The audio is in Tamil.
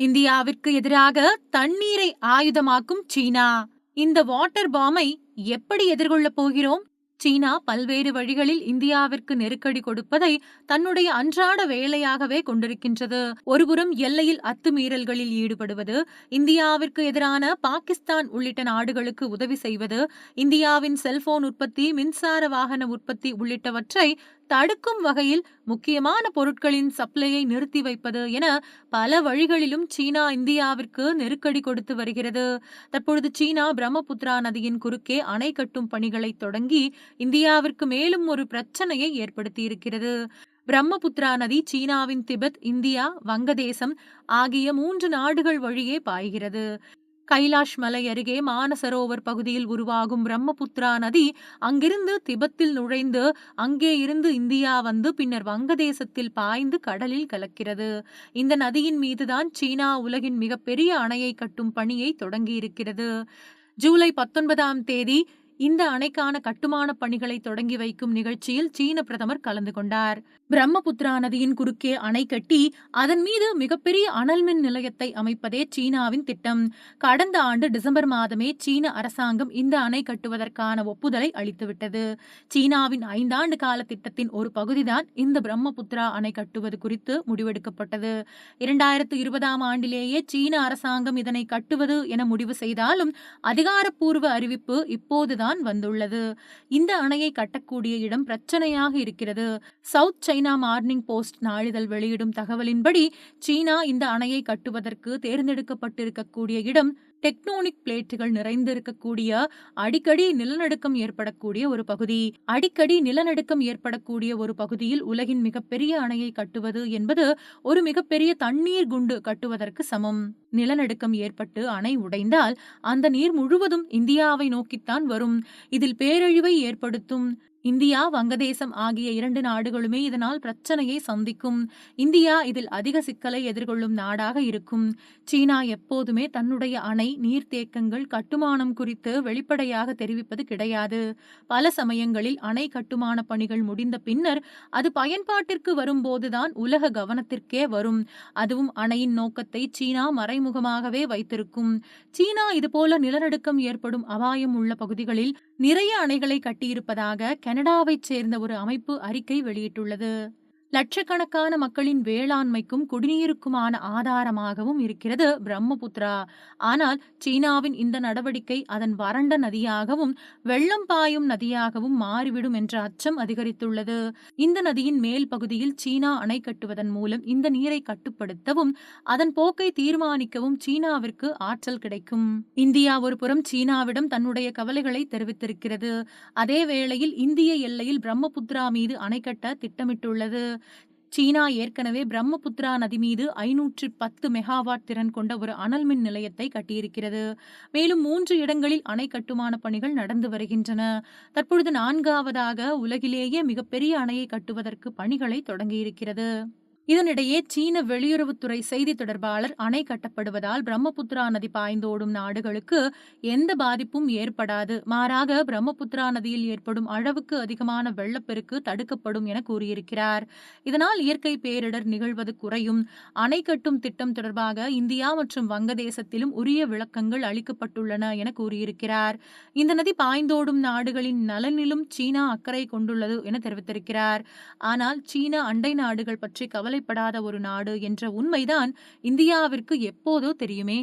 இந்தியாவிற்கு எதிராக தண்ணீரை ஆயுதமாக்கும் சீனா. இந்த வாட்டர் பாமை எப்படி எதிர்கொள்ளப் போகிறோம்? சீனா பல்வேறு வழிகளில் இந்தியாவிற்கு நெருக்கடி கொடுப்பதை தன்னுடைய அன்றாட வேலையாகவே கொண்டிருக்கின்றது. ஒருபுறம் எல்லையில் அத்துமீறல்களில் ஈடுபடுவது இந்தியாவிற்கு எதிரான பாகிஸ்தான் உள்ளிட்ட நாடுகளுக்கு உதவி செய்வது இந்தியாவின் செல்போன் உற்பத்தி மின்சார வாகன உற்பத்தி உள்ளிட்டவற்றை தடுக்கும் வகையில் முக்கியமான பொருட்களின் சப்ளையை நிறுத்தி வைப்பது என பல வழிகளிலும் சீனா இந்தியாவிற்கு நெருக்கடி கொடுத்து வருகிறது. தற்பொழுது சீனா பிரம்மபுத்திரா நதியின் குறுக்கே அணை கட்டும் பணிகளை தொடங்கி இந்தியாவிற்கு மேலும் ஒரு பிரச்சனையை ஏற்படுத்தியிருக்கிறது. பிரம்மபுத்திரா நதி சீனாவின் திபெத் இந்தியா வங்கதேசம் ஆகிய மூன்று நாடுகள் வழியே பாய்கிறது. கைலாஷ் மலை அருகே மானசரோவர் பகுதியில் உருவாகும் பிரம்மபுத்திரா நதி அங்கிருந்து திபெத்தில் நுழைந்து அங்கே இருந்து இந்தியா வந்து பின்னர் வங்கதேசத்தில் பாய்ந்து கடலில் கலக்கிறது. இந்த நதியின் மீதுதான் சீனா உலகின் மிகப்பெரிய அணையை கட்டும் பணியை தொடங்கியிருக்கிறது. ஜூலை பத்தொன்பதாம் தேதி இந்த அணைக்கான கட்டுமான பணிகளை தொடங்கி வைக்கும் நிகழ்ச்சியில் சீன பிரதமர் கலந்து கொண்டார். பிரம்மபுத்திரா நதியின் குறுக்கே அணை கட்டி அதன் மீது மிகப்பெரிய அனல் மின் நிலையத்தை அமைப்பதே சீனாவின் திட்டம். கடந்த ஆண்டு டிசம்பர் மாதமே சீன அரசாங்கம் இந்த அணை கட்டுவதற்கான ஒப்புதலை அளித்துவிட்டது. சீனாவின் ஐந்தாண்டு கால திட்டத்தின் ஒரு பகுதிதான் இந்த பிரம்மபுத்திரா அணை கட்டுவது குறித்து முடிவெடுக்கப்பட்டது. இரண்டாயிரத்து இருபதாம் ஆண்டிலேயே சீன அரசாங்கம் இதனை கட்டுவது என முடிவு செய்தாலும் அதிகாரப்பூர்வ அறிவிப்பு இப்போதுதான் தான் வந்துள்ளது. இந்த அணையை கட்டக்கூடிய இடம் பிரச்சனையாக இருக்கிறது. சவுத் சைனா மார்னிங் போஸ்ட் நாளிதழ் வெளியிடும் தகவலின்படி சீனா இந்த அணையை கட்டுவதற்கு தேர்ந்தெடுக்கப்பட்டிருக்கக்கூடிய இடம் டெக்னோனிக் பிளேட்டுகள் நிறைந்திருக்கக்கூடிய அடிக்கடி நிலநடுக்கம் ஏற்படக்கூடிய ஒரு பகுதி. அடிக்கடி நிலநடுக்கம் ஏற்படக்கூடிய ஒரு பகுதியில் உலகின் மிகப்பெரிய அணையை கட்டுவது என்பது ஒரு மிகப்பெரிய தண்ணீர் குண்டு கட்டுவதற்கு சமம். நிலநடுக்கம் ஏற்பட்டு அணை உடைந்தால் அந்த நீர் முழுவதும் இந்தியாவை நோக்கித்தான் வரும். இதில் பேரழிவை ஏற்படுத்தும். இந்தியா வங்கதேசம் ஆகிய இரண்டு நாடுகளுமே இதனால் பிரச்சனையை சந்திக்கும். இந்தியா இதில் அதிக சிக்கலை எதிர்கொள்ளும் நாடாக இருக்கும். சீனா எப்போதுமே தன்னுடைய அணை நீர்த்தேக்கங்கள் கட்டுமானம் குறித்து வெளிப்படையாக தெரிவிப்பது கிடையாது. பல சமயங்களில் அணை கட்டுமான பணிகள் முடிந்த பின்னர் அது பயன்பாட்டிற்கு வரும்போதுதான் உலக கவனத்திற்கே வரும். அதுவும் அணையின் நோக்கத்தை சீனா மறைமுகமாகவே வைத்திருக்கும். சீனா இதுபோல நிலநடுக்கம் ஏற்படும் அபாயம் உள்ள பகுதிகளில் நிறைய அணைகளை கட்டியிருப்பதாக கனடாவைச் சேர்ந்த ஒரு அமைப்பு அறிக்கை வெளியிட்டுள்ளது. லட்சக்கணக்கான மக்களின் வேளாண்மைக்கும் குடிநீருக்குமான ஆதாரமாகவும் இருக்கிறது பிரம்மபுத்திரா. ஆனால் சீனாவின் இந்த நடவடிக்கை அதன் வறண்ட நதியாகவும் வெள்ளம் பாயும் நதியாகவும் மாறிவிடும் என்ற அச்சம் அதிகரித்துள்ளது. இந்த நதியின் மேல் பகுதியில் சீனா அணை கட்டுவதன் மூலம் இந்த நீரை கட்டுப்படுத்தவும் அதன் போக்கை தீர்மானிக்கவும் சீனாவிற்கு ஆற்றல் கிடைக்கும். இந்தியா ஒரு புறம் சீனாவிடம் தன்னுடைய கவலைகளை தெரிவித்திருக்கிறது. அதே வேளையில் இந்திய எல்லையில் பிரம்மபுத்திரா மீது அணை கட்ட திட்டமிட்டுள்ளது. சீனா ஏற்கனவே பிரம்மபுத்திரா நதி மீது ஐநூற்று பத்து மெகாவாட் திறன் கொண்ட ஒரு அனல் மின் நிலையத்தை கட்டியிருக்கிறது. மேலும் மூன்று இடங்களில் அணை கட்டுமான பணிகள் நடந்து வருகின்றன. தற்பொழுது நான்காவதாக உலகிலேயே மிகப்பெரிய அணையை கட்டுவதற்கு பணிகளை தொடங்கியிருக்கிறது. இதனிடையே சீன வெளியுறவுத்துறை செய்தி தொடர்பாளர் அணை கட்டப்படுவதால் பிரம்மபுத்திரா நதி பாய்ந்தோடும் நாடுகளுக்கு எந்த பாதிப்பும் ஏற்படாது. மாறாக பிரம்மபுத்திரா நதியில் ஏற்படும் அளவுக்கு அதிகமான வெள்ளப்பெருக்கு தடுக்கப்படும் என கூறியிருக்கிறார். இதனால் இயற்கை பேரிடர் நிகழ்வது குறையும். அணை கட்டும் திட்டம் தொடர்பாக இந்தியா மற்றும் வங்கதேசத்திலும் உரிய விளக்கங்கள் அளிக்கப்பட்டுள்ளன என கூறியிருக்கிறார். இந்த நதி பாய்ந்தோடும் நாடுகளின் நலனிலும் சீனா அக்கறை கொண்டுள்ளது என தெரிவித்திருக்கிறார். ஆனால் சீனா அண்டை நாடுகள் பற்றி கவலை கவலைப்படாத ஒரு நாடு என்ற உண்மைதான் இந்தியாவிற்கு எப்போதோ தெரியுமே.